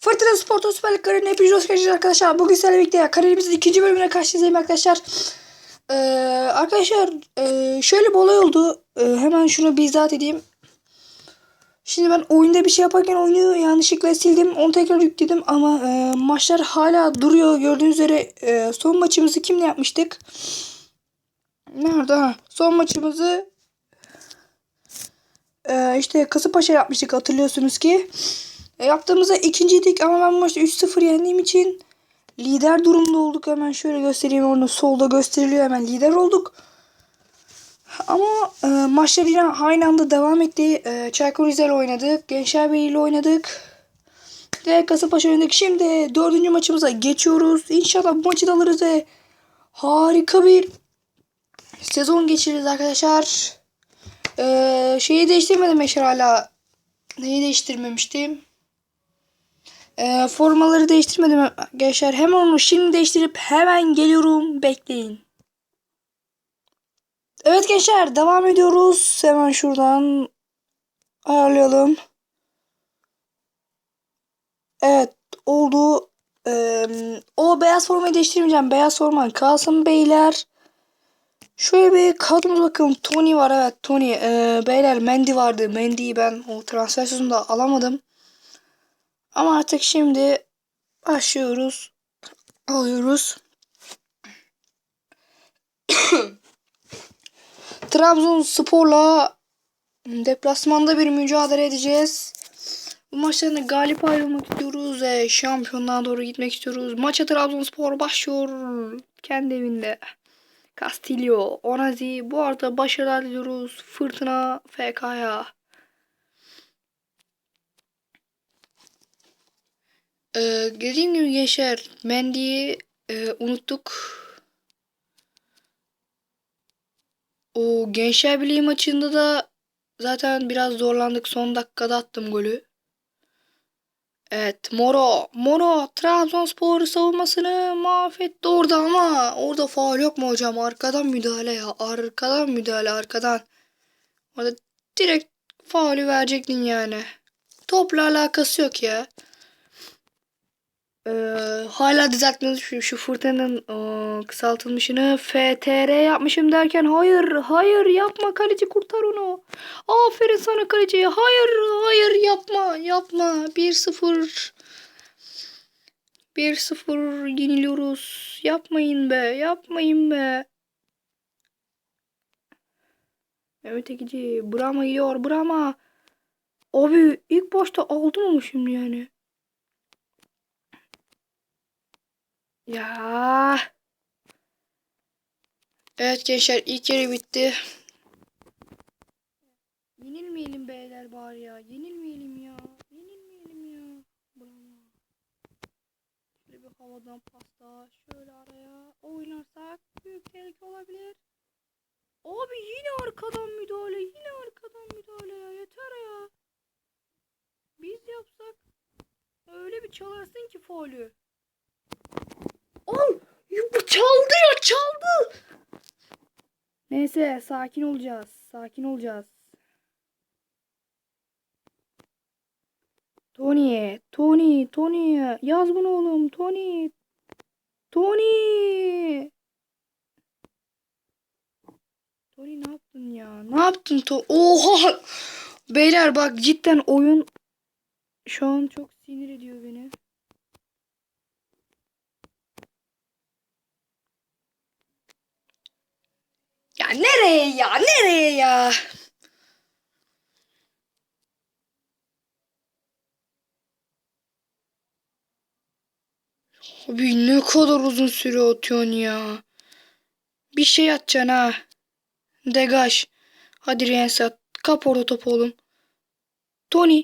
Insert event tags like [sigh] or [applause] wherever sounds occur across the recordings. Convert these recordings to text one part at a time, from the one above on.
Fırtına Spor Süper Lig kariyerine hepiniz hoş geldiniz arkadaşlar. Bugün sizlerle birlikte kariyerimizin ikinci bölümüne karşınızdayım arkadaşlar. Ee, arkadaşlar e, şöyle bir olay oldu. Ee, hemen şunu bir izah edeyim. Şimdi ben oyunda bir şey yaparken oyunu yanlışlıkla sildim. Onu tekrar yükledim ama e, maçlar hala duruyor. Gördüğünüz üzere e, son maçımızı kimle yapmıştık? Nerede? Ha, son maçımızı e, işte Kasımpaşa yapmıştık hatırlıyorsunuz ki. E, yaptığımızda ikinciydik ama ben bu maçta 3-0 yendiğim için lider durumda olduk. Hemen şöyle göstereyim onu solda gösteriliyor hemen lider olduk. Ama e, maçlar yine aynı anda devam etti. E, Çaykur Rize oynadık. Gençlerbirliği ile oynadık. Ve Kasımpaşa oynadık. Şimdi dördüncü maçımıza geçiyoruz. İnşallah bu maçı da alırız ve harika bir sezon geçiririz arkadaşlar. E, şeyi değiştirmedim Eşer hala. Neyi değiştirmemiştim? E, formaları değiştirmedim arkadaşlar. Hemen onu şimdi değiştirip hemen geliyorum. Bekleyin. Evet gençler devam ediyoruz. Hemen şuradan ayarlayalım. Evet oldu. Ee, o beyaz formayı değiştirmeyeceğim. Beyaz forman kalsın beyler. Şöyle bir kadromuz bakalım. Tony var evet Tony. Ee, beyler Mendy vardı. Mendy'yi ben o transfer sezonunda alamadım. Ama artık şimdi başlıyoruz. Alıyoruz. [coughs] Trabzonspor'la deplasmanda bir mücadele edeceğiz. Bu maçtan da galip ayrılmak istiyoruz ve şampiyonluğa doğru gitmek istiyoruz. Maça Trabzonspor başlıyor kendi evinde. Castillo, Onazi bu arada başarılar diliyoruz. Fırtına FK'ya. Ee, dediğim gibi gençler Mendy'yi e, unuttuk. O Gençler Birliği maçında da zaten biraz zorlandık. Son dakikada attım golü. Evet Moro. Moro Trabzonspor savunmasını mahvetti orada ama orada faul yok mu hocam? Arkadan müdahale ya. Arkadan müdahale arkadan. Orada direkt faulü verecektin yani. Topla alakası yok ya. Ee, hala düzeltmedim şu, şu fırtınanın o, kısaltılmışını FTR yapmışım derken hayır hayır yapma kaleci kurtar onu. Aferin sana kaleci. Hayır hayır yapma yapma. 1-0 1-0 yeniliyoruz. Yapmayın be yapmayın be. Mehmet Ekici Brahma gidiyor Brahma. Abi ilk başta aldım ama şimdi yani. Ya. Evet gençler ilk yarı bitti. Yenilmeyelim beyler bari ya. Yenilmeyelim ya. Yenilmeyelim ya. Bravo. Şöyle bir havadan pasta. Şöyle araya oynarsak büyük tehlike olabilir. Abi yine arkadan müdahale. Yine arkadan müdahale ya. Yeter ya. Biz yapsak öyle bir çalarsın ki faulü. Al! Bu çaldı. Neyse sakin olacağız. Sakin olacağız. Tony, Tony, Tony. Yaz bunu oğlum. Tony. Tony. Tony ne yaptın ya? Ne yaptın to? Oha! Beyler bak cidden oyun şu an çok sinir ediyor beni. Ya nereye ya? Nereye ya? Abi ne kadar uzun süre atıyorsun ya. Bir şey atacaksın ha. Degaj. Hadi Rensat. Kap orada topu oğlum. Tony.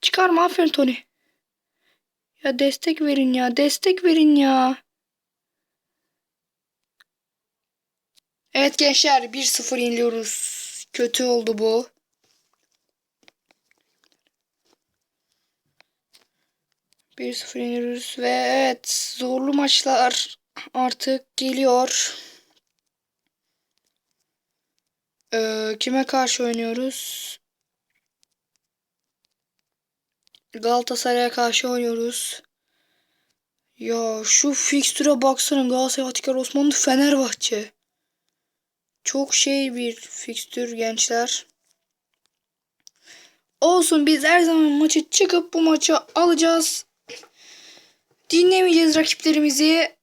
Çıkarma aferin Tony. Ya destek verin ya. Destek verin ya. Evet gençler 1-0 yeniliyoruz. Kötü oldu bu. Bir sıfır yeniliyoruz ve evet zorlu maçlar artık geliyor. Ee, kime karşı oynuyoruz? Galatasaray'a karşı oynuyoruz. Ya şu fikstüre baksana Galatasaray, Atikar, Osmanlı, Fenerbahçe. Çok şey bir fikstür gençler. Olsun biz her zaman maçı çıkıp bu maçı alacağız. Dinlemeyeceğiz rakiplerimizi.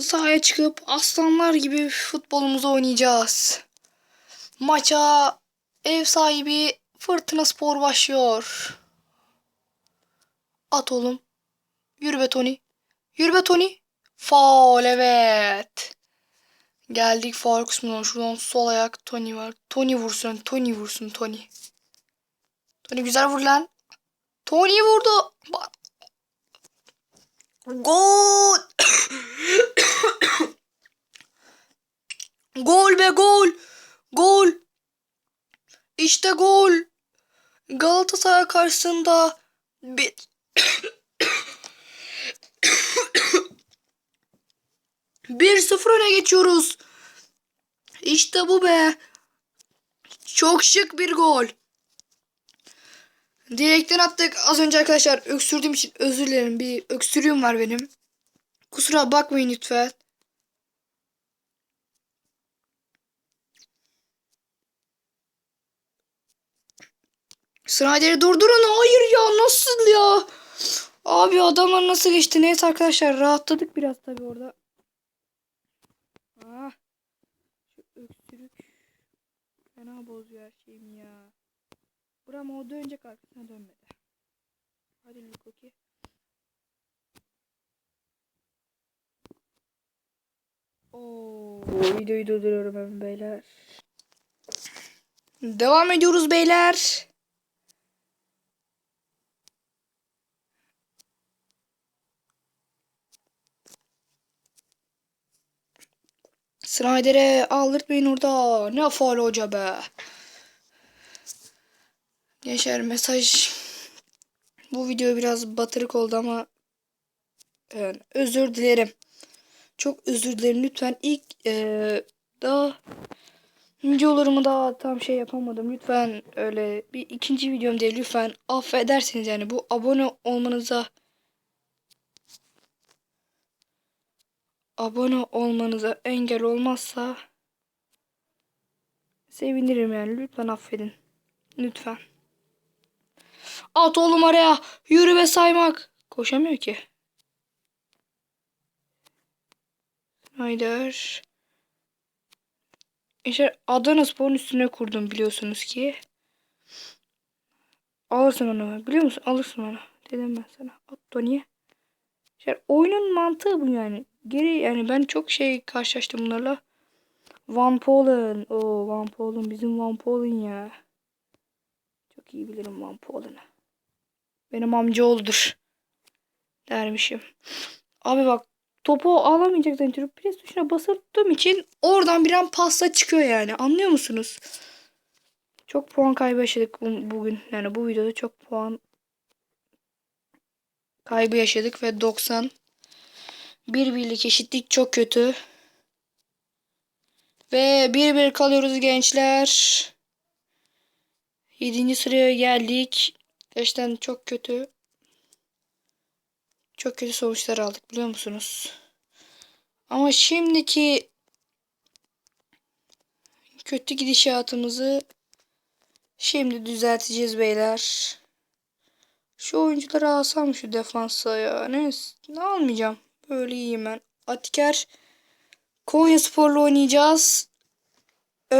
Sahaya çıkıp aslanlar gibi futbolumuzu oynayacağız. Maça ev sahibi Fırtına Spor başlıyor. At oğlum. Yürü be Tony. Yürü be Tony. Faul evet. Geldik faul kısmına. Şuradan sol ayak Tony var. Tony vursun. Tony vursun Tony. Tony güzel vur lan. Tony vurdu. Gol. [coughs] gol be gol. Gol. İşte gol. Galatasaray karşısında bir [coughs] bir sıfır öne geçiyoruz. İşte bu be. Çok şık bir gol. Direkten attık az önce arkadaşlar öksürdüğüm için özür dilerim. Bir öksürüğüm var benim. Kusura bakmayın lütfen. Snyder'i durdurun. Hayır ya nasıl ya? Abi adamlar nasıl geçti? Neyse arkadaşlar rahatladık biraz tabi orada. Fena bozuyor her şeyimi ya. Buram o dönecek arkasına dönmedi. Hadi Lukoki. Oo, videoyu durduruyorum hemen beyler. Devam ediyoruz beyler. Snyder'e aldırtmayın orada. Ne faal hoca be. Gençler mesaj bu video biraz batırık oldu ama yani özür dilerim. Çok özür dilerim lütfen ilk eee, daha videolarımı daha tam şey yapamadım. Lütfen öyle bir ikinci videom değil lütfen affedersiniz yani bu abone olmanıza abone olmanıza engel olmazsa sevinirim yani lütfen affedin. Lütfen. At oğlum araya. Yürü ve saymak. Koşamıyor ki. Haydar. İşte Adana Spor'un üstüne kurdum biliyorsunuz ki. Alırsın onu. Biliyor musun? Alırsın onu. Dedim ben sana. At Tony'ye. İşte oyunun mantığı bu yani. Geri yani ben çok şey karşılaştım bunlarla. Van Polen. Oo Van Polen. Bizim Van Polen ya. Çok iyi bilirim Van Polen'ı. Benim amcaoğludur. Dermişim. Abi bak topu alamayacak zannediyorum. Pres tuşuna basıldığım için oradan bir an pasta çıkıyor yani. Anlıyor musunuz? Çok puan kaybı yaşadık bu- bugün. Yani bu videoda çok puan kaybı yaşadık ve 90 bir birlik eşitlik çok kötü. Ve bir bir kalıyoruz gençler. 7. sıraya geldik. Gerçekten çok kötü. Çok kötü sonuçlar aldık biliyor musunuz? Ama şimdiki kötü gidişatımızı şimdi düzelteceğiz beyler. Şu oyuncuları alsam şu defansa ya. Ne, ne almayacağım. Böyle iyiyim ben. Atiker Konya Spor'la oynayacağız. Ee,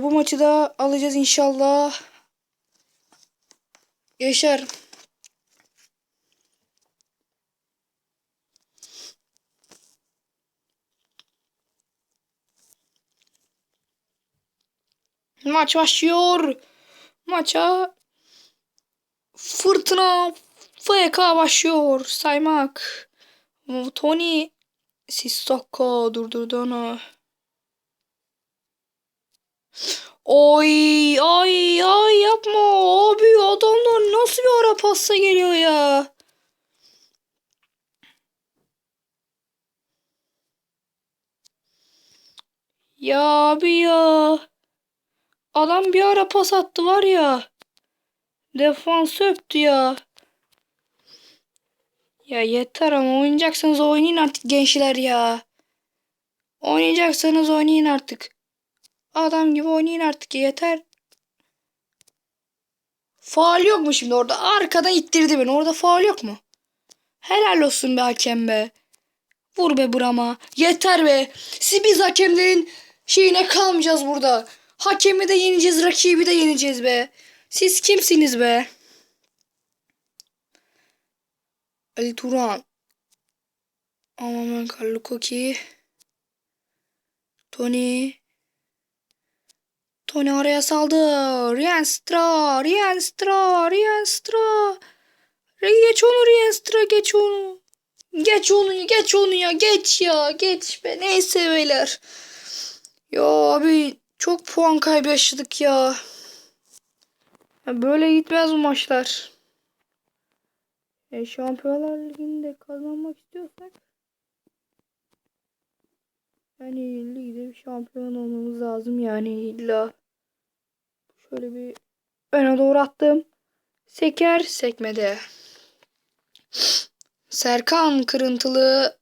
bu maçı da alacağız inşallah. Yaşar. Maç başlıyor. Maça fırtına FK başlıyor. Saymak. Tony Sissoko durdurdu onu. Oy ay ay yapma abi adamlar nasıl bir ara pasta geliyor ya. Ya abi ya. Adam bir ara pas attı var ya. Defans öptü ya. Ya yeter ama oynayacaksanız oynayın artık gençler ya. Oynayacaksanız oynayın artık. Adam gibi oynayın artık yeter. Faal yok mu şimdi orada? Arkadan ittirdi beni. Orada faal yok mu? Helal olsun be hakem be. Vur be burama. Yeter be. Siz biz hakemlerin şeyine kalmayacağız burada. Hakemi de yeneceğiz, rakibi de yeneceğiz be. Siz kimsiniz be? Ali Turan. Aman Lukoki. Tony. Tony araya saldı. Rienstra, Rienstra, Rienstra. Geç onu Rienstra, geç onu. Geç onu, geç onu ya, geç ya, geç be. Neyse beyler. Ya abi çok puan kaybı yaşadık ya. ya böyle gitmez bu maçlar. E, Şampiyonlar Ligi'nde kazanmak istiyorsak yani ligde bir şampiyon olmamız lazım yani illa. Şöyle bir öne doğru attım. Seker sekmede. Serkan Kırıntılı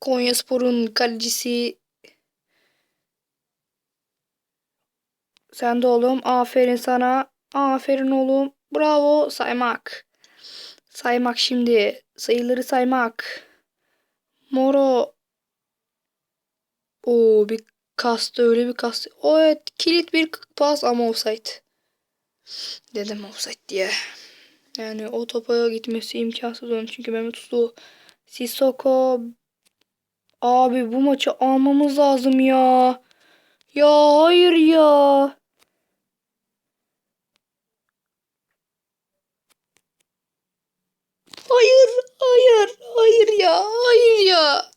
Konyaspor'un kalecisi Sen de oğlum. Aferin sana. Aferin oğlum. Bravo. Saymak. Saymak şimdi. Sayıları saymak. Moro. Oo bir kastı öyle bir kastı. O evet kilit bir pas ama offside. Dedim offside diye. Yani o topa gitmesi imkansız onun çünkü Mehmet Uslu Sissoko Abi bu maçı almamız lazım ya. Ya hayır ya. Hayır, hayır, hayır ya, hayır ya.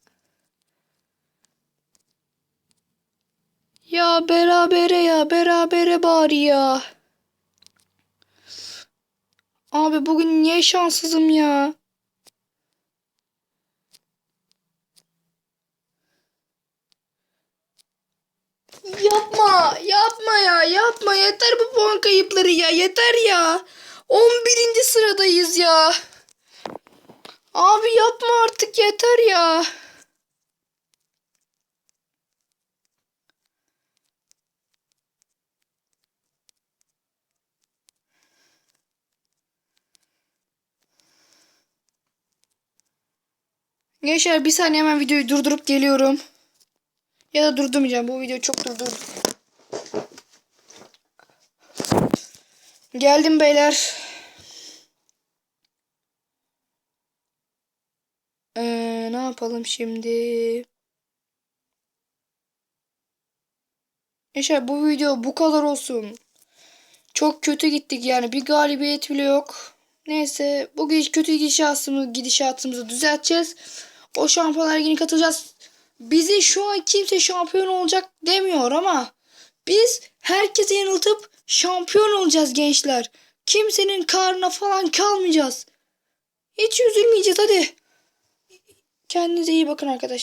Ya berabere ya, berabere bari ya. Abi bugün niye şanssızım ya? Yapma, yapma ya, yapma. Yeter bu puan kayıpları ya, yeter ya. 11. sıradayız ya. Abi yapma artık yeter ya. Gençler bir saniye hemen videoyu durdurup geliyorum. Ya da durdurmayacağım. Bu videoyu çok durdurdum. Geldim beyler. Ee, ne yapalım şimdi? Gençler bu video bu kadar olsun. Çok kötü gittik yani. Bir galibiyet bile yok. Neyse bu kötü gidişatımızı, gidişatımızı düzelteceğiz. O şampiyonlar ligine katılacağız. Bizi şu an kimse şampiyon olacak demiyor ama biz herkesi yanıltıp şampiyon olacağız gençler. Kimsenin karnına falan kalmayacağız. Hiç üzülmeyeceğiz hadi. Kendinize iyi bakın arkadaşlar.